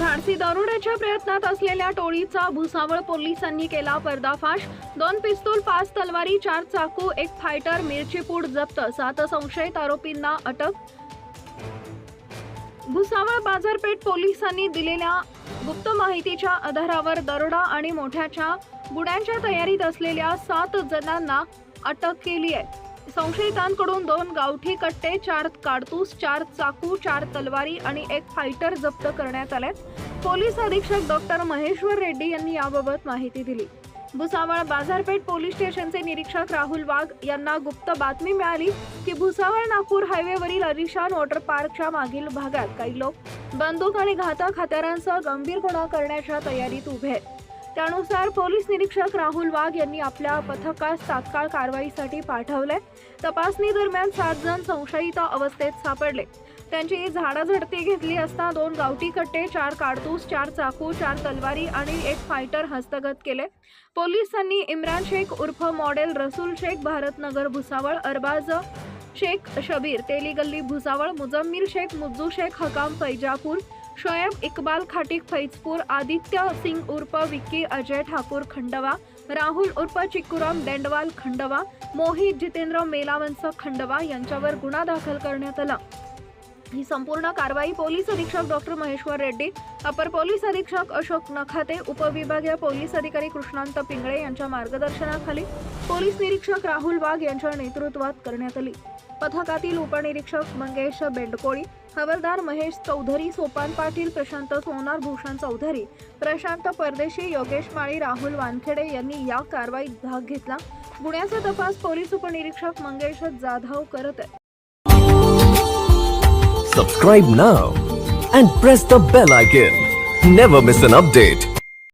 धाडसी दरोड्याच्या प्रयत्नात असलेल्या टोळीचा भुसावळ पोलिसांनी केला पर्दाफाश. दोन पिस्तूल पाच तलवारी चार चाकू एक फायटर मिरचीपूड जप्त सात संशयित आरोपींना अटक. भुसावळ बाजारपेठ पोलिसांनी दिलेल्या गुप्त माहितीच्या आधारावर दरोडा आणि मोठ्याच्या गुन्ह्यांच्या तयारीत असलेल्या सात जणांना अटक केली आहे. संशयितांकडून दोन गावठी कट्टे चार काडतूस चार चाकू चार तलवारी आणि एक फायटर जप्त करण्यात आले पोलीस अधीक्षक डॉक्टर महेश्वर रेड्डी यांनी याबाबत माहिती दिली. भुसावळ बाजारपेठ पोलीस स्टेशनचे निरीक्षक राहुल वाघ यांना गुप्त बातमी मिळाली की भुसावळ नागपूर हायवेवरील अरिशान वॉटर पार्कच्या मागील भागात काही लोक बंदूक आणि घातक हत्यारांसह गंभीर गुन्हा करण्याच्या तयारीत उभे आहेत. त्यानुसार पोलीस निरीक्षक राहुल वाघ यांनी आपल्या पथकास तात्काळ कारवाईसाठी पाठवले. तपासणी दरम्यान सात जण संशयित अवस्थेत सापडले. त्यांची झाडाझडती घेतली असता दोन गावठी कट्टे चार काडतूस चार चाकू चार तलवारी आणि एक फायटर हस्तगत केले. पोलिसांनी इम्रान शेख उर्फ मॉडेल रसूल शेख भारतनगर भुसावळ अरबाज शेख शबीर तेली गल्ली भुसावळ मुजम्मिल शेख मुज्जू शेख हकाम फैजापूर शोएब इकबाल खाटिक फैजपूर आदित्य सिंग उर्फ विक्की अजय ठाकूर खंडवा राहुल उर्फ चिक्कुराम देंडवाल खंडवा मोहित जितेंद्र मेलावंस खंडवा यांच्यावर गुन्हा दाखल करण्यात आला. ही संपूर्ण कारवाई पोलीस अधीक्षक डॉक्टर महेश्वर रेड्डी अपर पोलीस अधीक्षक अशोक नखाते उपविभागीय पोलीस अधिकारी कृष्णांत पिंगळे यांच्या मार्गदर्शनाखाली पोलीस निरीक्षक राहुल वाघ यांच्या नेतृत्वात करण्यात आली. पथकातील उपनिरीक्षक मंगेश बेंडकोळी हवालदार महेश चौधरी सोपान पाटील प्रशांत सोनार भूषण चौधरी प्रशांत परदेशी योगेश माळी राहुल वानखेडे यांनी या कारवाईत भाग घेतला. गुन्ह्याचा तपास पोलीस उपनिरीक्षक मंगेश जाधव करत आहे subscribe now and press the bell icon never miss an update